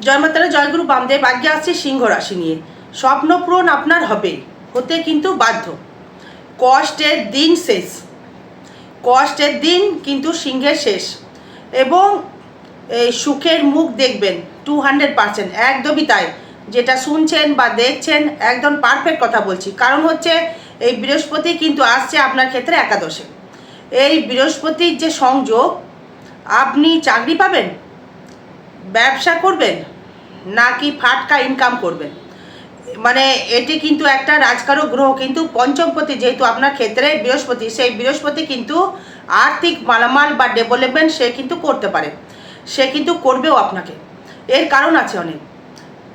জয়মাতারা, জয়গুরু বামদেব আজকে আসছে সিংহ রাশি নিয়ে। স্বপ্ন পূরণ আপনার হবে, হতে কিন্তু বাধ্য। কষ্টের দিন শেষ। কষ্টের দিন কিন্তু সিংহের শেষ। এবং এই সুখের মুখ দেখবেন টু হান্ড্রেড পার্সেন্ট একদমই তাই। যেটা শুনছেন বা দেখছেন, একদম পারফেক্ট কথা বলছি। কারণ হচ্ছে, এই বৃহস্পতি কিন্তু আসছে আপনার ক্ষেত্রে একাদশে। এই বৃহস্পতির যে সংযোগ, আপনি চাকরি পাবেন ব্যবসা করবেন নাকি ফাটকা ইনকাম করবেন? মানে এটি কিন্তু একটা রাজকারক গ্রহ, কিন্তু পঞ্চমপতি যেহেতু আপনার ক্ষেত্রে বৃহস্পতি, সেই বৃহস্পতি কিন্তু আর্থিক মালামাল বা ডেভেলপমেন্ট সে কিন্তু করতে পারে। সে কিন্তু করবেও আপনাকে। এর কারণ আছে অনেক।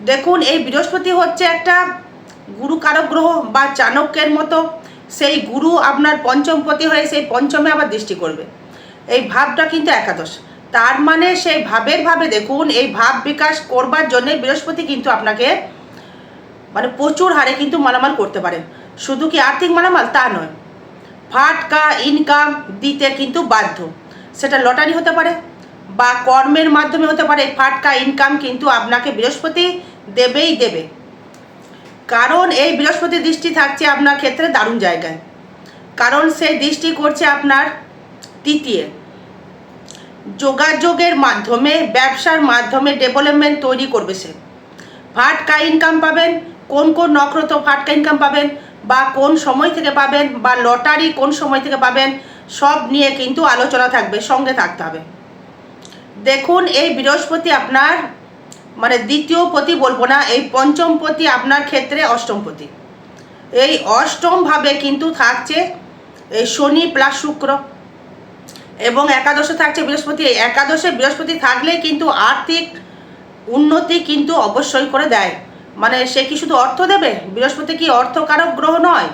দেখুন, এই বৃহস্পতি হচ্ছে একটা গুরুকারক গ্রহ বা চাণক্যের মতো। সেই গুরু আপনার পঞ্চমপতি হয়ে সেই পঞ্চমে আবার দৃষ্টি করবে। এই ভাবটা কিন্তু একাদশ। তার মানে সেই ভাবের ভাবে দেখুন, এই ভাব বিকাশ করবার জন্য বৃহস্পতি কিন্তু আপনাকে মানে প্রচুর হারে কিন্তু মালামাল করতে পারে। শুধু কি আর্থিক মালামাল? তা নয়। ফাটকা ইনকাম দিতে কিন্তু বাধ্য। সেটা লটারি হতে পারে বা কর্মের মাধ্যমে হতে পারে। ফাটকা ইনকাম কিন্তু আপনাকে বৃহস্পতি দেবেই দেবে। কারণ এই বৃহস্পতি দৃষ্টি থাকছে আপনার ক্ষেত্রে দারুণ জায়গায়। কারণ সেই দৃষ্টি করছে আপনার তৃতীয়। যোগাযোগের মাধ্যমে, ব্যবসার মাধ্যমে ডেভেলপমেন্ট তৈরি করবে সে। ফাটকা ইনকাম পাবেন, কোন কোন নক্ষত্র ফাটকা ইনকাম পাবেন, বা কোন সময় থেকে পাবেন, বা লটারি কোন সময় থেকে পাবেন, সব নিয়ে কিন্তু আলোচনা থাকবে, সঙ্গে থাকতে হবে। দেখুন, এই বৃহস্পতি আপনার মানে দ্বিতীয় পতি বলব না, এই পঞ্চম পতি আপনার ক্ষেত্রে অষ্টম পতি। এই অষ্টমভাবে কিন্তু থাকছে, এই শনি প্লাস শুক্র। এবং একাদশে থাকছে বৃহস্পতি। একাদশে বৃহস্পতি থাকলেই কিন্তু আর্থিক উন্নতি কিন্তু অবশ্যই করে দেয়। মানে সে কি শুধু অর্থ দেবে? বৃহস্পতি কি অর্থকারক গ্রহ নয়।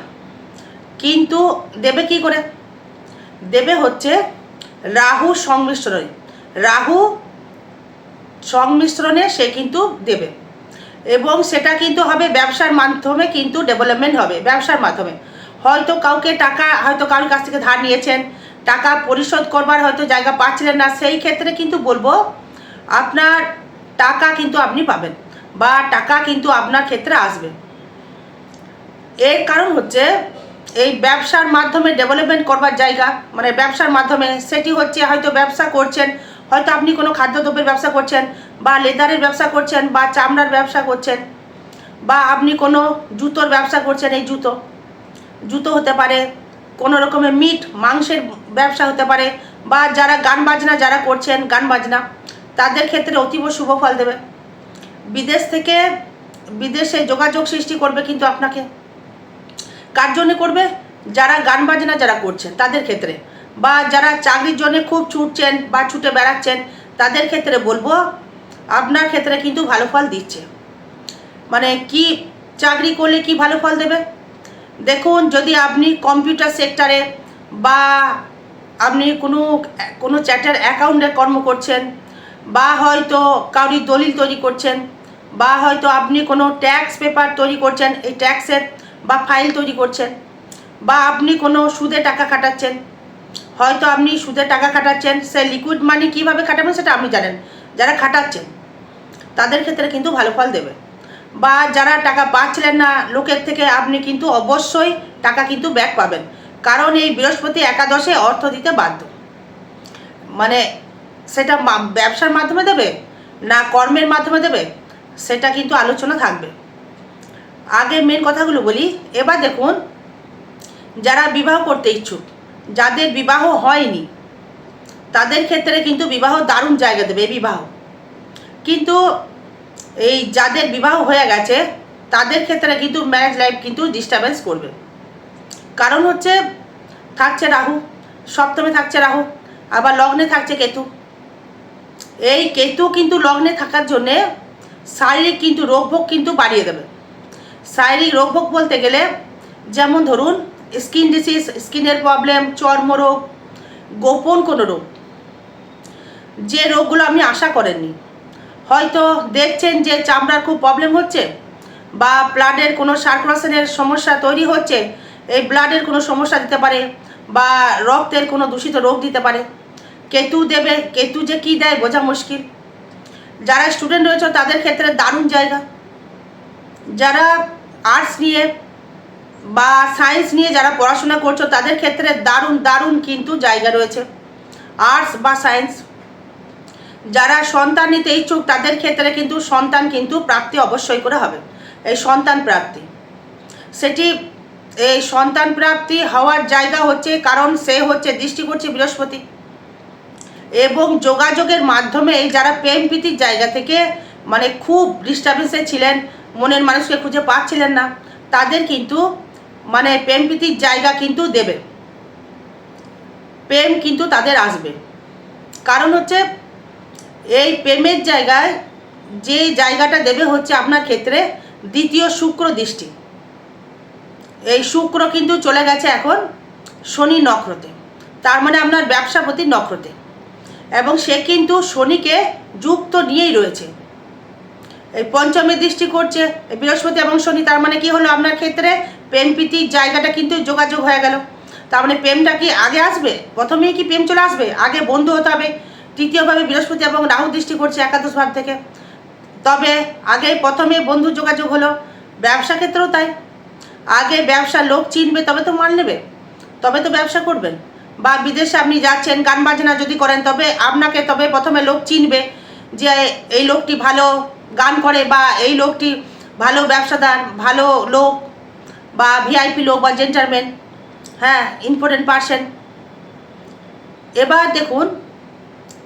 কিন্তু দেবে কি করে? দেবে হচ্ছে রাহু সংমিশ্রণে রাহু সংমিশ্রণে সে কিন্তু দেবে। এবং সেটা কিন্তু হবে ব্যবসার মাধ্যমে কিন্তু ডেভেলপমেন্ট হবে, ব্যবসার মাধ্যমে। হয়তো কাউকে টাকা, হয়তো কারোর কাছ থেকে ধার নিয়েছেন টাকা পরিশোধ করবার হয়তো জায়গা পাচ্ছিলেন না, সেই ক্ষেত্রে কিন্তু বলব, আপনার টাকা কিন্তু আপনি পাবেন বা টাকা কিন্তু আপনার ক্ষেত্রে আসবে। এর কারণ হচ্ছে, এই ব্যবসার মাধ্যমে ডেভেলপমেন্ট করবার জায়গা মানে ব্যবসার মাধ্যমে সেটি হচ্ছে হয়তো ব্যবসা করছেন, হয়তো আপনি কোনো খাদ্যদ্রব্যের ব্যবসা করছেন বা লেদারের ব্যবসা করছেন বা চামড়ার ব্যবসা করছেন বা আপনি কোনো জুতোর ব্যবসা করছেন, এই জুতো জুতো হতে পারে কোনো রকমের মিট, মাংসের ব্যবসা হতে পারে বা যারা গান বাজনা যারা করছেন, গান বাজনা, তাদের ক্ষেত্রে অতীব শুভ ফল দেবে। বিদেশ থেকে বিদেশে যোগাযোগ সৃষ্টি করবে কিন্তু আপনাকে। কার জন্য করবে? যারা গান বাজনা যারা করছেন তাদের ক্ষেত্রে। বা যারা চাকরির জন্য খুব ছুটছেন বা ছুটে বেড়াচ্ছেন, তাদের ক্ষেত্রে বলব, আপনার ক্ষেত্রে কিন্তু ভালো ফল দিচ্ছে। মানে কি চাকরি করলে কি ভালো ফল দেবে? দেখুন, যদি আপনি কম্পিউটার সেক্টরে বা আপনি কোনো কোনো চ্যাটার অ্যাকাউন্টে কর্ম করছেন, বা হয়তো কাউরি দলিল তৈরি করছেন, বা হয়তো আপনি কোনো ট্যাক্স পেপার তৈরি করছেন, এই ট্যাক্সের বা ফাইল তৈরি করছেন, বা আপনি কোনো সুদে টাকা খাটাচ্ছেন, হয়তো আপনি সুদে টাকা খাটাচ্ছেন, সে লিকুইড মানি কীভাবে খাটাবেন সেটা আপনি জানেন। যারা খাটাচ্ছেন, তাদের ক্ষেত্রে কিন্তু ভালো ফল দেবে। বা যারা টাকা পাচ্ছিলেন না, লোকের থেকে আপনি কিন্তু অবশ্যই টাকা কিন্তু ব্যাক পাবেন। কারণ এই বৃহস্পতি একাদশে অর্থ দিতে বাধ্য। মানে সেটা ব্যবসার মাধ্যমে দেবে না কর্মের মাধ্যমে দেবে, সেটা কিন্তু আলোচনা থাকবে। আগে মেন কথাগুলো বলি, এবার দেখুন, যারা বিবাহ করতে ইচ্ছুক, যাদের বিবাহ হয়নি, তাদের ক্ষেত্রে কিন্তু বিবাহ দারুণ জায়গা দেবে বিবাহ। কিন্তু এই যাদের বিবাহ হয়ে গেছে, তাদের ক্ষেত্রে কিন্তু ম্যারেজ লাইফ কিন্তু ডিস্টারবেন্স করবে। কারণ হচ্ছে, থাকছে রাহু, সপ্তমে থাকছে রাহু, আবার লগ্নে থাকছে কেতু। এই কেতু কিন্তু লগ্নে থাকার জন্যে শারীরিক কিন্তু রোগভোগ কিন্তু বাড়িয়ে দেবে। শারীরিক রোগভোগ বলতে গেলে, যেমন ধরুন স্কিন ডিসিজ স্কিনের প্রবলেম চর্মরোগ, গোপন কোনো রোগ। যে রোগগুলো আপনি আশা করেননি হয়তো দেখছেন যে চামড়ার খুব প্রবলেম হচ্ছে বা ব্লাডের কোনো সার্কুলেশনের সমস্যা তৈরি হচ্ছে, এই ব্লাডের কোনো সমস্যা দিতে পারে বা রক্তের কোনো দূষিত রোগ দিতে পারে। কেতু দেবে, কেতু যে কী দেয় বোঝা মুশকিল। যারা স্টুডেন্ট রয়েছে তাদের ক্ষেত্রে দারুণ জায়গা। যারা আর্টস নিয়ে বা সায়েন্স নিয়ে যারা পড়াশোনা করছ তাদের ক্ষেত্রে দারুণ দারুণ কিন্তু জায়গা রয়েছে। আর্টস বা সায়েন্স যারা সন্তান নিতে ইচ্ছুক, তাদের ক্ষেত্রে কিন্তু সন্তান কিন্তু প্রাপ্তি অবশ্যই করে হবে। এই সন্তান প্রাপ্তি। সেটি এই সন্তান প্রাপ্তি হওয়ার জায়গা হচ্ছে, কারণ সে হচ্ছে দৃষ্টি করছে বৃহস্পতি। এবং যোগাযোগের মাধ্যমে যারা প্রেম প্রীতির জায়গা থেকে মানে খুব ডিস্টার্বেন্সে ছিলেন, মনের মানুষকে খুঁজে পাচ্ছিলেন না, তাদের কিন্তু মানে প্রেম প্রীতির জায়গা কিন্তু দেবে। প্রেম কিন্তু তাদের আসবে। কারণ হচ্ছে এই প্রেমের জায়গায় যে জায়গাটা দেবে হচ্ছে আপনার ক্ষেত্রে দ্বিতীয় শুক্র দৃষ্টি। এই শুক্র কিন্তু চলে গেছে এখন শনি নক্ষত্রে। তার মানে আপনার ব্যবসাপতি নক্ষত্রে। এবং সে কিন্তু শনিকে যুক্ত নিয়েই রয়েছে। এই পঞ্চমী দৃষ্টি করছে বৃহস্পতি এবং শনি, তার মানে কি হলো? আপনার ক্ষেত্রে প্রেম প্রীতির জায়গাটা কিন্তু যোগাযোগ হয়ে গেল। তার মানে প্রেমটা কি আগে আসবে? প্রথমেই কি প্রেম চলে আসবে? আগে বন্ধু হতে হবে। তৃতীয়ভাবে বৃহস্পতি এবং রাহু দৃষ্টি করছে একাদশ ভাব থেকে। তবে আগে প্রথমে বন্ধু যোগাযোগ হলো, ব্যবসা ক্ষেত্রেও তাই। আগে ব্যবসা লোক চিনবে, তবে তো মাল নেবে, তবে তো ব্যবসা করবেন। বা বিদেশে আপনি যাচ্ছেন, গান বাজনা যদি করেন, তবে আপনাকে, তবে প্রথমে লোক চিনবে যে এই লোকটি ভালো গান করে বা এই লোকটি ভালো ব্যবসাদার, ভালো লোক বা ভিআইপি লোক বা জেন্টারম্যান হ্যাঁ ইম্পর্টেন্ট পার্সন এবার দেখুন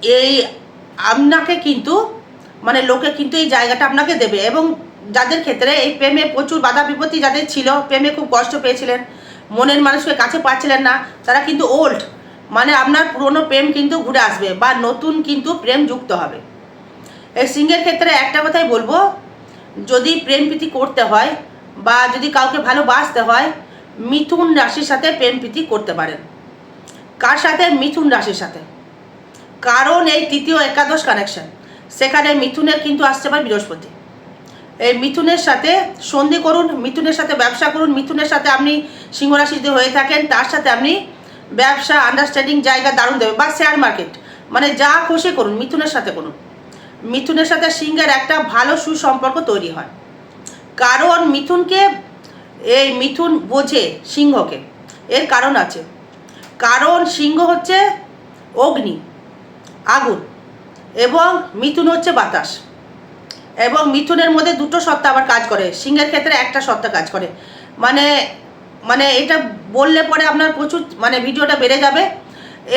এই আপনাকে কিন্তু মানে লোকে কিন্তু এই জায়গাটা আপনাকে দেবে এবং যাদের ক্ষেত্রে এই প্রেমে প্রচুর বাধা বিপত্তি যাদের ছিল, প্রেমে খুব কষ্ট পেয়েছিলেন, মনের মানুষকে কাছে পাচ্ছিলেন না, তারা কিন্তু ওল্ড মানে আপনার পুরনো প্রেম কিন্তু ঘুরে আসবে বা নতুন কিন্তু প্রেম যুক্ত হবে। এই সিংহের ক্ষেত্রে একটা কথাই বলব, যদি প্রেম প্রীতি করতে হয় বা যদি কাউকে ভালোবাসতে হয়, মিথুন রাশির সাথে প্রেম প্রীতি করতে পারেন। কার সাথে? মিথুন রাশির সাথে। কারণ এই তৃতীয় একাদশ কানেকশন সেখানে মিথুনের কিন্তু আসতে পারে বৃহস্পতি। এই মিথুনের সাথে সন্ধি করুন, মিথুনের সাথে ব্যবসা করুন, মিথুনের সাথে আপনি সিংহ রাশি যদি হয়ে থাকেন, তার সাথে আপনি ব্যবসা আন্ডারস্ট্যান্ডিং জায়গা দারুণ দেবে বা শেয়ার মার্কেট মানে যা খুশি করুন, মিথুনের সাথে করুন। মিথুনের সাথে সিংহের একটা ভালো সুসম্পর্ক তৈরি হয়। কারণ মিথুনকে, এই মিথুন বোঝে সিংহকে। এর কারণ আছে। কারণ সিংহ হচ্ছে অগ্নি। আগুন এবং মিথুন হচ্ছে বাতাস এবং মিথুনের মধ্যে দুটো সত্তা আবার কাজ করে, সিংহের ক্ষেত্রে একটা সত্তা কাজ করে। মানে মানে এটা বললে পরে আপনার প্রচুর মানে ভিডিওটা বেড়ে যাবে।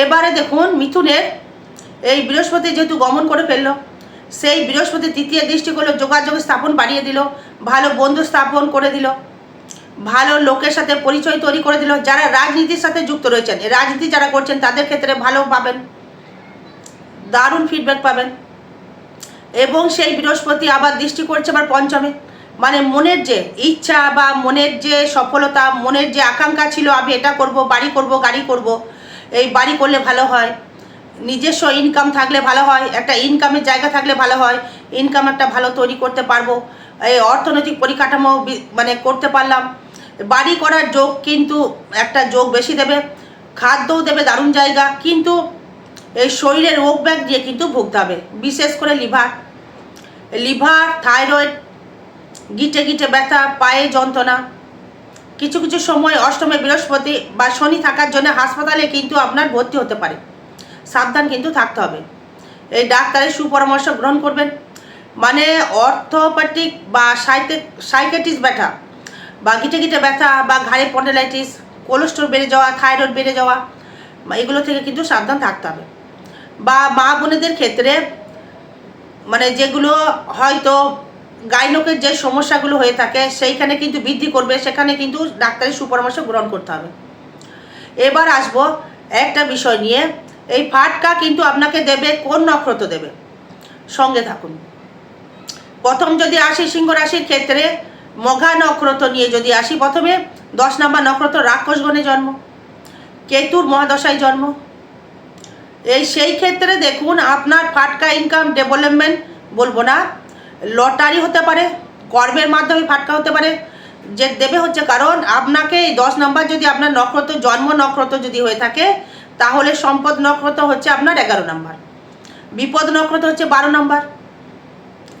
এবারে দেখুন মিথুনের এই বৃহস্পতি যেহেতু গমন করে ফেলল, সেই বৃহস্পতি তৃতীয় দৃষ্টি করল, যোগাযোগ স্থাপন বাড়িয়ে দিল, ভালো বন্ধু স্থাপন করে দিল, ভালো লোকের সাথে পরিচয় তৈরি করে দিল। যারা রাজনীতির সাথে যুক্ত রয়েছেন রাজনীতি যারা করছেন, তাদের ক্ষেত্রে ভালো পাবেন দারুণ ফিডব্যাক পাবেন। এবং সেই বৃহস্পতি আবার দৃষ্টি করছে আবার পঞ্চমে। মানে মনের যে ইচ্ছা বা মনের যে সফলতা, মনের যে আকাঙ্ক্ষা ছিল, আমি এটা করব, বাড়ি করব, গাড়ি করব, এই বাড়ি করলে ভালো হয়। নিজস্ব ইনকাম থাকলে ভালো হয়, একটা ইনকামের জায়গা থাকলে ভালো হয় ইনকাম একটা ভালো তৈরি করতে পারব, এই অর্থনৈতিক পরিকাঠামো মানে করতে পারলাম। বাড়ি করার যোগ কিন্তু একটা যোগ বেশি দেবে, খাদ্যও দেবে দারুণ জায়গা, কিন্তু এই শরীরের রোগ ব্যাগ দিয়ে কিন্তু ভুগতে হবে। বিশেষ করে লিভার। লিভার, থাইরয়েড, গিটে গিটে ব্যথা, পায়ে যন্ত্রণা। কিছু কিছু সময় অষ্টমে বৃহস্পতি বা শনি থাকার জন্য হাসপাতালে কিন্তু আপনার ভর্তি হতে পারে। সাবধান কিন্তু থাকতে হবে। এই ডাক্তারের সুপরামর্শ গ্রহণ করবেন। মানে অর্থোপ্যাটিক বা সাইটে সাইকেটিস ব্যথা বা গিটে গিটে ব্যথা বা ঘাড়ে পন্ডেলাইটিস কোলেস্ট্রল বেড়ে যাওয়া, থাইরয়েড বেড়ে যাওয়া, এগুলো থেকে কিন্তু সাবধান থাকতে হবে। বা মা বোনেদের ক্ষেত্রে মানে যেগুলো হয়তো গাইনকের যে সমস্যাগুলো হয়ে থাকে, সেইখানে কিন্তু বৃদ্ধি করবে, সেখানে কিন্তু ডাক্তারের সুপরামর্শ গ্রহণ করতে হবে। এবার আসব একটা বিষয় নিয়ে, এই ফাটকা কিন্তু আপনাকে দেবে, কোন নক্ষত্র দেবে? সঙ্গে থাকুন। প্রথম যদি আসি সিংহ রাশির ক্ষেত্রে মঘা নক্ষত্র নিয়ে যদি আসি, প্রথমে দশ নম্বর নক্ষত্র রাক্ষসগণে জন্ম, কেতুর মহাদশায় জন্ম এই সেই ক্ষেত্রে দেখুন, আপনার ফাটকা ইনকাম ডেভেলপমেন্ট বলব না লটারি হতে পারে, কর্মের মাধ্যমে ফাটকা হতে পারে, যে দেবে হচ্ছে কারণ আপনাকে এই দশ নম্বর যদি আপনার নক্ষত্র, জন্ম নক্ষত্র যদি হয়ে থাকে, তাহলে সম্পদ নক্ষত্র হচ্ছে আপনার এগারো নম্বর। বিপদ নক্ষত্র হচ্ছে বারো নম্বর।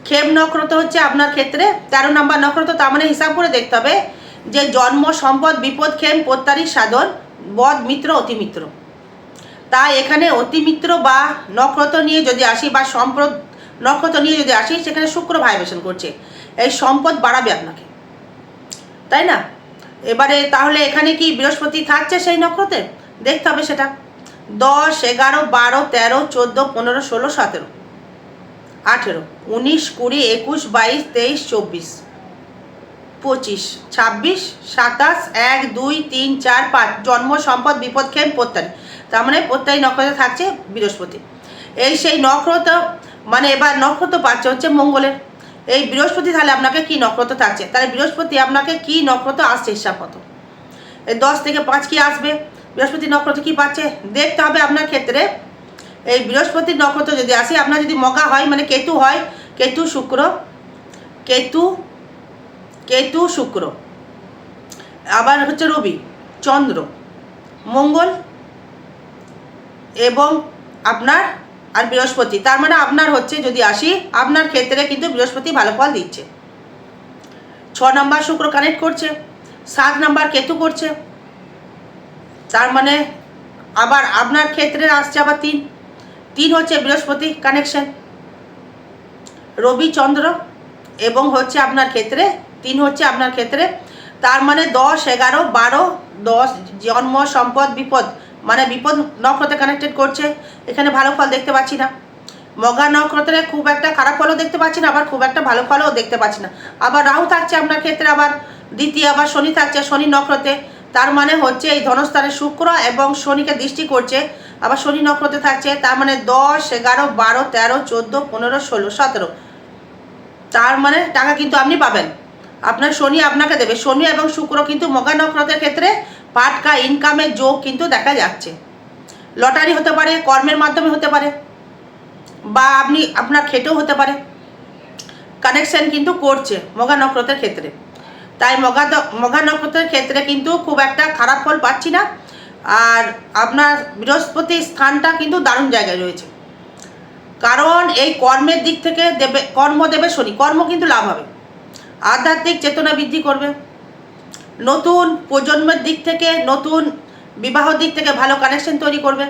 ক্ষেম নক্ষত্র হচ্ছে আপনার ক্ষেত্রে তেরো নম্বর নক্ষত্র, তার মানে হিসাব করে দেখতে হবে যে জন্ম, সম্পদ, বিপদ, ক্ষেম প্রত্যারিক সাধন বদ মিত্র, অতিমিত্র। তাই এখানে অতিমিত্র বা নক্ষত্র নিয়ে যদি আসি বা সম্পদ, নক্ষত্র নিয়ে যদি আসি, সেখানে শুক্র ভাইব্রেশন করছে। এই সম্পদ বাড়াবে আপনাকে। তাই না? এবারে তাহলে এখানে কি বৃহস্পতি থাকছে সেই নক্ষত্রে? দেখতে হবে সেটা। দশ, এগারো, বারো, তেরো, চোদ্দ, পনেরো, ষোলো, সতেরো, আঠেরো, উনিশ, কুড়ি, একুশ, বাইশ, তেইশ, চব্বিশ, পঁচিশ, ছাব্বিশ, সাতাশ, এক, দুই, তিন, চার, পাঁচ, জন্ম, সম্পদ, বিপদ খেম প্রত্যারী তার মানে প্রত্যায়ী নক্ষত্রে থাকছে বৃহস্পতি। এই সেই নক্ষত্র মানে এবার নক্ষত্র পাচ্ছে হচ্ছে মঙ্গলের। এই বৃহস্পতি তাহলে আপনাকে কি নক্ষত্র থাকছে? তাহলে বৃহস্পতি আপনাকে কি নক্ষত্র আসছে হিসাব মতো এই দশ থেকে পাঁচ কি আসবে? বৃহস্পতি নক্ষত্র কি পাচ্ছে? দেখতে হবে আপনার ক্ষেত্রে। এই বৃহস্পতি নক্ষত্র যদি আসে, আপনার যদি মগা হয় মানে কেতু হয়, কেতু শুক্র, কেতু কেতু শুক্র, আবার হচ্ছে রবি, চন্দ্র, মঙ্গল এবং আপনার আর বৃহস্পতি। তার মানে আপনার হচ্ছে যদি আসি, আপনার ক্ষেত্রে কিন্তু বৃহস্পতি ভালো ফল দিচ্ছে। ছ নম্বর শুক্র কানেক্ট করছে, সাত নম্বর কেতু করছে। তার মানে আবার আপনার ক্ষেত্রে আসছে আবার তিন। তিন হচ্ছে বৃহস্পতি কানেকশন রবি চন্দ্র এবং হচ্ছে আপনার ক্ষেত্রে, তিন হচ্ছে আপনার ক্ষেত্রে। তার মানে দশ, এগারো, বারো, দশ, জন্ম, সম্পদ, বিপদ। মানে বিপদ নক্ষত্রে কানেক্টেড করছে, এখানে ভালো ফল দেখতে পাচ্ছি না। মগা নক্ষত্রে খুব একটা খারাপ ফলও দেখতে পাচ্ছি না, আবার খুব একটা ভালো ফলও দেখতে পাচ্ছি না। আবার রাহু থাকছে আপনার ক্ষেত্রে, আবার দ্বিতীয়, আবার শনি থাকছে, শনি নক্ষত্রে। তার মানে হচ্ছে এই ধনস্থানে শুক্র এবং শনিকে দৃষ্টি করছে, আবার শনি নক্ষত্রে থাকছে, তার মানে দশ, এগারো, বারো, তেরো, চোদ্দ, পনেরো, ষোলো, সতেরো। তার মানে টাকা কিন্তু আপনি পাবেন। আপনার শনি আপনাকে দেবে। শনি এবং শুক্র কিন্তু মগা নক্ষত্রের ক্ষেত্রে পাটকা ইনকামের যোগ কিন্তু দেখা যাচ্ছে। লটারি হতে পারে, কর্মের মাধ্যমে হতে পারে, বা আপনি আপনার খেটেও হতে পারে। কানেকশন কিন্তু করছে মগা নক্ষত্রের ক্ষেত্রে। তাই মগা মগা নক্ষত্রের ক্ষেত্রে কিন্তু খুব একটা খারাপ ফল পাচ্ছি না। আর আপনার বৃহস্পতি স্থানটা কিন্তু দারুণ জায়গায় রয়েছে। কারণ এই কর্মের দিক থেকে দেবে, কর্ম দেবে শনি, কর্ম কিন্তু লাভ হবে। আধ্যাত্মিক চেতনা বৃদ্ধি করবে। নতুন প্রজন্মের দিক থেকে, নতুন বিবাহ দিক থেকে ভালো কানেকশন তৈরি করবে,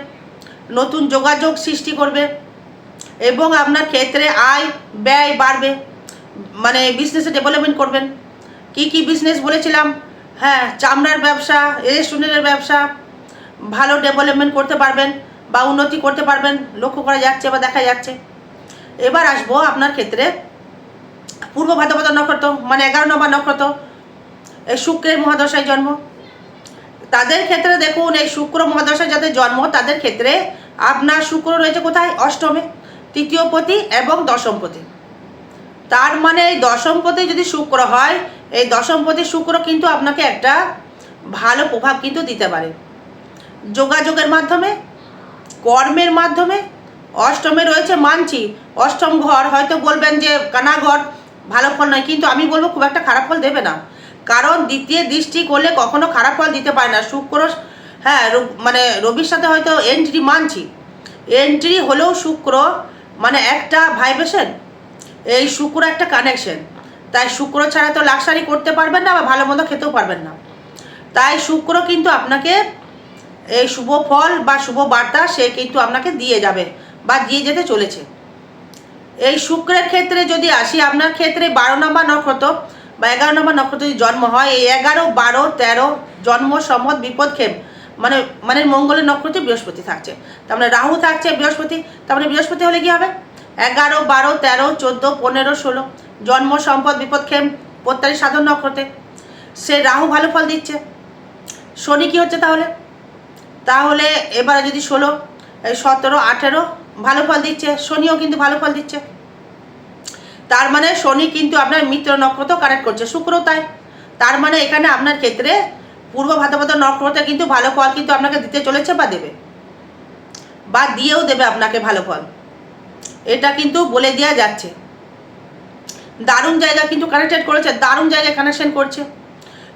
নতুন যোগাযোগ সৃষ্টি করবে এবং আপনার ক্ষেত্রে আয়, ব্যয় বাড়বে। মানে বিজনেসে ডেভেলপমেন্ট করবেন। কি কি বিজনেস বলেছিলাম? হ্যাঁ চামড়ার ব্যবসা, রেস্টুরেন্টের ব্যবসা, ভালো ডেভেলপমেন্ট করতে পারবেন বা উন্নতি করতে পারবেন, লক্ষ্য করা যাচ্ছে বা দেখা যাচ্ছে। এবার আসব আপনার ক্ষেত্রে পূর্ব ভাদ্রপদ নক্ষত্র মানে এগারো নম্বর নক্ষত্র। এই শুক্রের মহাদশায় জন্ম। তাদের ক্ষেত্রে দেখুন, এই শুক্র মহাদশায় যাদের জন্ম, তাদের ক্ষেত্রে আপনার শুক্র রয়েছে কোথায়? অষ্টমে, তৃতীয় পতি এবং দশমপতি তার মানে এই দশমপতি যদি শুক্র হয়, এই দশমপতি শুক্র কিন্তু আপনাকে একটা ভালো প্রভাব কিন্তু দিতে পারে। যোগাযোগের মাধ্যমে, কর্মের মাধ্যমে, অষ্টমে রয়েছে মানছি। অষ্টম ঘর, হয়তো বলবেন যে কানা ঘর ভালো ফল নয়, কিন্তু আমি বলব খুব একটা খারাপ ফল দেবে না। কারণ দ্বিতীয় দৃষ্টি করলে কখনো খারাপ ফল দিতে পারে না। শুক্র হ্যাঁ মানে রবির সাথে হয়তো এন্ট্রি মানছি। এন্ট্রি হলেও শুক্র মানে একটা ভাইব্রেশন এই শুক্র একটা কানেকশন তাই শুক্র ছাড়া তো লাক্সারি করতে পারবেন না বা ভালো মন্দ খেতেও পারবেন না। তাই শুক্র কিন্তু আপনাকে এই শুভ ফল বা শুভ বার্তা সে কিন্তু আপনাকে দিয়ে যাবে বা দিয়ে যেতে চলেছে। এই শুক্রের ক্ষেত্রে যদি আসি, আপনার ক্ষেত্রে বারো নম্বর নক্ষত্র বা এগারো নম্বর নক্ষত্র জন্ম হয়, এই এগারো, বারো, তেরো জন্ম, সম্মত, বিপদ ক্ষেম মানে মানে মঙ্গলের নক্ষত্রে বৃহস্পতি থাকছে। তার মানে রাহু থাকছে বৃহস্পতি, তার মানে বৃহস্পতি হলে কী হবে? এগারো, বারো, তেরো, চোদ্দ, পনেরো, ষোলো, জন্ম, সম্পদ, বিপদ ক্ষেম প্রত্যারী সাধন নক্ষত্রে। সে রাহু ভালো ফল দিচ্ছে। শনি কি হচ্ছে তাহলে? তাহলে এবারে যদি ষোলো সতেরো, আঠেরো ভালো ফল দিচ্ছে, শনিও কিন্তু ভালো ফল দিচ্ছে। তার মানে শনি কিন্তু আপনার মিত্র নক্ষত্র কানেক্ট করছে শুক্রও তাই। তার মানে এখানে আপনার ক্ষেত্রে পূর্ব ভাদ্রপদ নক্ষত্রে কিন্তু ভালো ফল কিন্তু আপনাকে দিতে চলেছে বা দেবে। বা দিয়েও দেবে আপনাকে ভালো ফল। এটা কিন্তু বলে দেওয়া যাচ্ছে। দারুণ জায়গা কিন্তু কানেক্টেড করেছে, দারুণ জায়গায় কানেকশন করছে।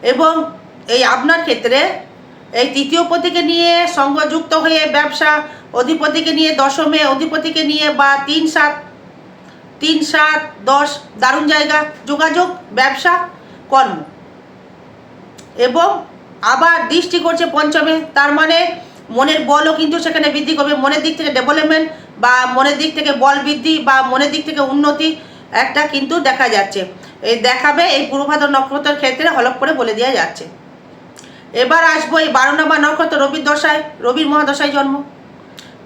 এবং এই আপনার ক্ষেত্রে এই তৃতীয় পতিকে নিয়ে সংঘযুক্ত হয়ে ব্যবসা, অধিপতিকে নিয়ে দশমে, অধিপতিকে নিয়ে বা তিন সাত তিন সাত দশ, দারুণ জায়গা, যোগাযোগ, ব্যবসা, কর্ম। এবং আবার দৃষ্টি করছে পঞ্চমে, তার মানে মনের বলও কিন্তু সেখানে বৃদ্ধি করবে। মনের দিক থেকে ডেভেলপমেন্ট বা মনের দিক থেকে বল বৃদ্ধি বা মনের দিক থেকে উন্নতি একটা কিন্তু দেখা যাচ্ছে। এই দেখাবে এই পূর্বভাদ্র নক্ষত্রের ক্ষেত্রে হলক করে বলে দেওয়া যাচ্ছে। এবার আসব এই বারো নম্বর নক্ষত্র, রবির দশায়, রবির মহাদশায় জন্ম।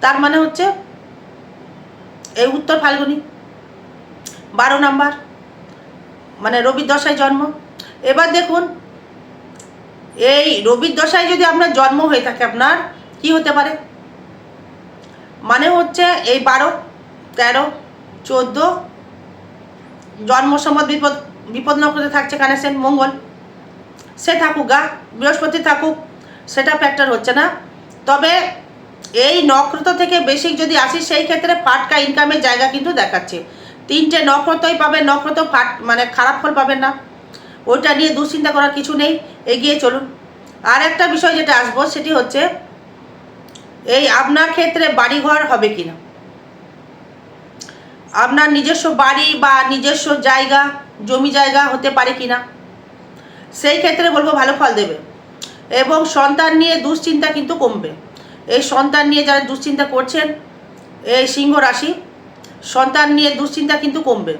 তার মানে হচ্ছে এই উত্তর ফাল্গুনি। বারো নাম্বার। মানে রবির দশায় জন্ম। এবার দেখুন, এই রবির দশায় যদি আপনার জন্ম হয়ে থাকে আপনার, কি হতে পারে? মানে হচ্ছে এই বারো, তেরো, চোদ্দ, জন্ম সম্বত বিপদ বিপদ নক্ষত্রে থাকছে কানেকশন মঙ্গল। সে থাকুক, গা, বৃহস্পতি থাকুক, সেটা ফ্যাক্টর হচ্ছে না। তবে এই নক্ষত্র থেকে বেশি যদি আসি, সেই ক্ষেত্রে ফাটকা ইনকামের জায়গা কিন্তু দেখাচ্ছে। তিনটে নক্ষত্রই পাবেন, নক্ষত্র ফাট মানে খারাপ ফল পাবেন না। ওইটা নিয়ে দুশ্চিন্তা করার কিছু নেই, এগিয়ে চলুন। আর একটা বিষয় যেটা আসব, সেটি হচ্ছে, এই আপনার ক্ষেত্রে বাড়িঘর হবে কি না আপনার নিজস্ব বাড়ি বা নিজস্ব জায়গা, জমি জায়গা হতে পারে কি না সেই ক্ষেত্রে বলব ভালো ফল দেবে। এবং সন্তান নিয়ে দুশ্চিন্তা কিন্তু কমবে। এই সন্তান নিয়ে যারা দুশ্চিন্তা করছেন, এই সিংহ রাশি সন্তান নিয়ে দুশ্চিন্তা কিন্তু কমবে।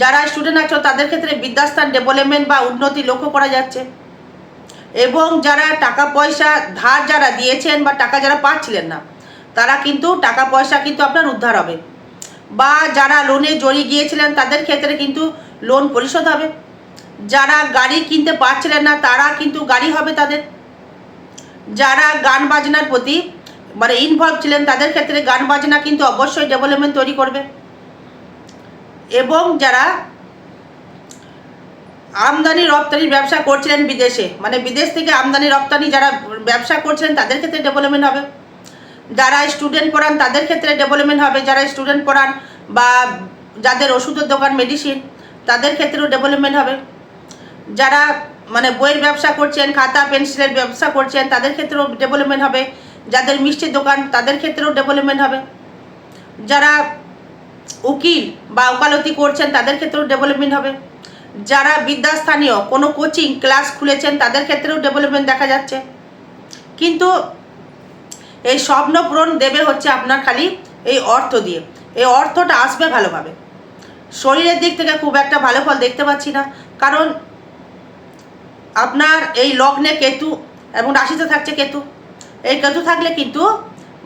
যারা স্টুডেন্ট আছো, তাদের ক্ষেত্রে বিদ্যাস্থান ডেভেলপমেন্ট বা উন্নতি লক্ষ্য করা যাচ্ছে। এবং যারা টাকা পয়সা ধার যারা দিয়েছেন বা টাকা যারা পাচ্ছিলেন না, তারা কিন্তু টাকা পয়সা কিন্তু আপনার উদ্ধার হবে। বা যারা লোনে জড়িয়ে গিয়েছিলেন, তাদের ক্ষেত্রে কিন্তু লোন পরিশোধ হবে। যারা গাড়ি কিনতে পারছিলেন না, তারা কিন্তু গাড়ি হবে তাদের। যারা গান বাজনার প্রতি মানে ইনভলভ ছিলেন, তাদের ক্ষেত্রে গান বাজনা কিন্তু অবশ্যই ডেভেলপমেন্ট তৈরি করবে। এবং যারা আমদানি রপ্তানির ব্যবসা করছিলেন বিদেশে মানে বিদেশ থেকে আমদানি রপ্তানি যারা ব্যবসা করছিলেন, তাদের ক্ষেত্রে ডেভেলপমেন্ট হবে। যারা স্টুডেন্ট পড়ান, তাদের ক্ষেত্রে ডেভেলপমেন্ট হবে। যারা স্টুডেন্ট পড়ান বা যাদের ওষুধের দোকান মেডিসিন তাদের ক্ষেত্রেও ডেভেলপমেন্ট হবে। যারা মানে বইয়ের ব্যবসা করছেন, খাতা, পেন্সিলের ব্যবসা করছেন, তাদের ক্ষেত্রেও ডেভেলপমেন্ট হবে। যাদের মিষ্টির দোকান, তাদের ক্ষেত্রেও ডেভেলপমেন্ট হবে। যারা উকিল বা ওকালতি করছেন, তাদের ক্ষেত্রেও ডেভেলপমেন্ট হবে। যারা বিদ্যাস্থানীয়, কোনো কোচিং ক্লাস খুলেছেন, তাদের ক্ষেত্রেও ডেভেলপমেন্ট দেখা যাচ্ছে। কিন্তু এই স্বপ্ন পূরণ দেবে হচ্ছে আপনার খালি এই অর্থ দিয়ে। এই অর্থটা আসবে ভালোভাবে। শরীরের দিক থেকে খুব একটা ভালো ফল দেখতে পাচ্ছি না। কারণ আপনার এই লগ্নে কেতু এবং রাশিতে থাকছে কেতু। এই কেতু থাকলে কিন্তু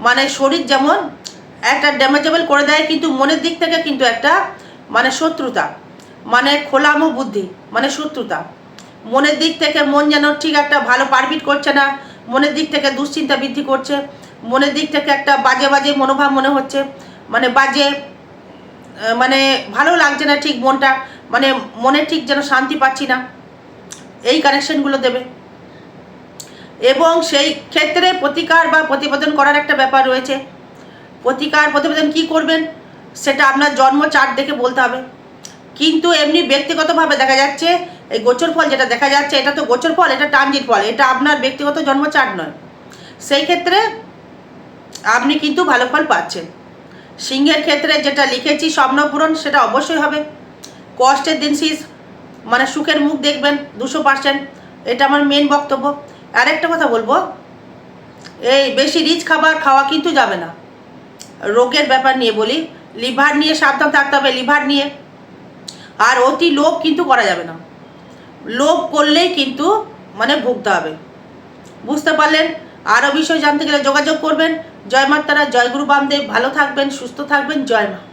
মানে শরীর যেমন একটা ড্যামেজেবল করে দেয়, কিন্তু মনের দিক থেকে কিন্তু একটা মানে শত্রুতা মানে খোলামো বুদ্ধি মানে শত্রুতা। মনের দিক থেকে মন যেন ঠিক একটা ভালো পারমিট করছে না, মনের দিক থেকে দুশ্চিন্তা বৃদ্ধি করছে, মনের দিক থেকে একটা বাজে বাজে মনোভাব মনে হচ্ছে মানে বাজে মানে ভালো লাগছে না ঠিক মনটা মানে মনে ঠিক যেন শান্তি পাচ্ছি না, এই কানেকশনগুলো দেবে। এবং সেই ক্ষেত্রে প্রতিকার বা প্রতিবেদন করার একটা ব্যাপার রয়েছে। প্রতিকার, প্রতিবেদন কি করবেন? সেটা আপনার জন্ম চার্ট দেখে বলতে হবে। কিন্তু এমনি ব্যক্তিগতভাবে দেখা যাচ্ছে, এই গোচর ফল যেটা দেখা যাচ্ছে, এটা তো গোচর ফল, এটা ট্রানজিট ফল, এটা আপনার ব্যক্তিগত জন্ম চার্ট নয়। সেই ক্ষেত্রে আপনি কিন্তু ভালো ফল পাচ্ছেন। সিংহের ক্ষেত্রে যেটা লিখেছি স্বপ্নপূরণ সেটা অবশ্যই হবে। কষ্টের দিন শেষ মানে সুখের মুখ দেখবেন দুশো পার্সেন্ট এটা আমার মেন বক্তব্য। আরেকটা কথা বলব। এই বেশি রিচ খাবার খাওয়া কিন্তু যাবে না। রোগের ব্যাপার নিয়ে বলি লিভার নিয়ে সাবধান থাকতে হবে লিভার নিয়ে। আর অতি লোভ কিন্তু করা যাবে না। লোভ করলেই কিন্তু মানে ভুগতে হবে। বুঝতে পারলেন? আরও বিষয় জানতে গেলে যোগাযোগ করবেন। জয় মাতারা, জয় গুরু বামদেব। ভালো থাকবেন, সুস্থ থাকবেন। জয় মা।